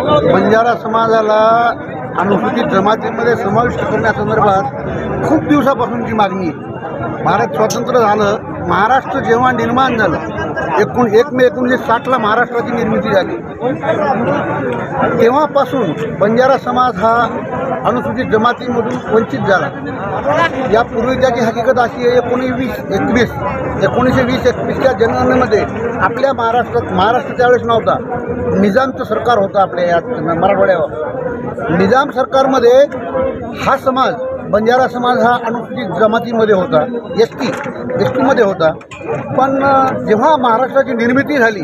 बंजारा समाजाला अनुसूचित जमातीमध्ये समाविष्ट करण्यासंदर्भात खूप दिवसापासूनची मागणी आहे. भारत स्वतंत्र झालं महाराष्ट्र जेव्हा निर्माण झालं एकूण एक मे एकोणीसशे साठला महाराष्ट्राची निर्मिती झाली. तेव्हापासून बंजारा समाज हा अनुसूचित जमातीमधून वंचित झाला. यापूर्वी त्याची हकीकत अशी आहे एकोणीस एकवीस एकोणीसशे वीस एकवीसच्या जनगणनेमध्ये आपल्या महाराष्ट्रात महाराष्ट्र त्यावेळेस नव्हता. निजामचं सरकार होतं आपल्या या मराठवाड्यावर. निजाम सरकारमध्ये हा समाज बंजारा समाज हा अनुसूचित जमातीमध्ये होता एस टी एस टीमध्ये होता. पण जेव्हा महाराष्ट्राची निर्मिती झाली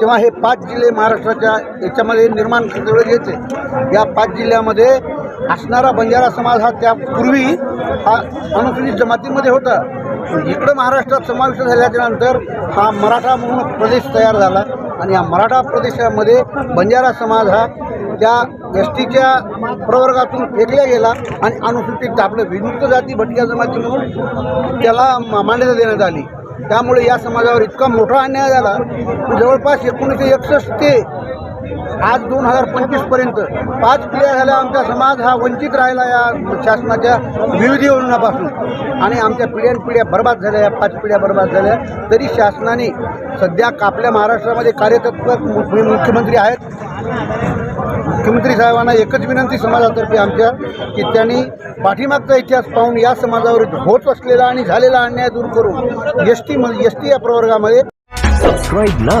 तेव्हा हे पाच जिल्हे महाराष्ट्राच्या याच्यामध्ये निर्माण वेळेस येते या पाच जिल्ह्यामध्ये असणारा बंजारा समाज हा त्यापूर्वी हा अनुसूचित जमातीमध्ये होता. पण इकडं महाराष्ट्रात समाविष्ट झाल्याच्यानंतर हा मराठा म्हणून प्रदेश तयार झाला. आणि या मराठा प्रदेशामध्ये बंजारा समाज हा त्या एस टीच्या प्रवर्गातून फेकल्या गेला आणि अनुसूचित आपलं विमुक्त जाती भटक्या जमाती म्हणून त्याला मान्यता देण्यात आली. त्यामुळे या समाजावर इतका मोठा अन्याय झाला. की जवळपास एकोणीसशे एकसष्ट ते आज दोन हजार पंचवीसपर्यंत पाच पिढ्या झाल्या आमचा समाज हा वंचित राहिला या शासनाच्या विविध योजनापासून आणि आमच्या पिढ्यानपिढ्या बर्बाद झाल्या या पाच पिढ्या बर्बाद झाल्या. तरी शासनाने सध्या आपल्या महाराष्ट्रामध्ये कार्यतत्व मु- मुख्यमंत्री आहेत. मुख्यमंत्री साहेबांना एकच विनंती समाजातर्फे आमच्या की त्यांनी पाठीमागचा इतिहास पाहून या समाजावर होत असलेला आणि झालेला अन्याय दूर करून एस टी एस टी या प्रवर्गामध्ये सबस्क्राईब ना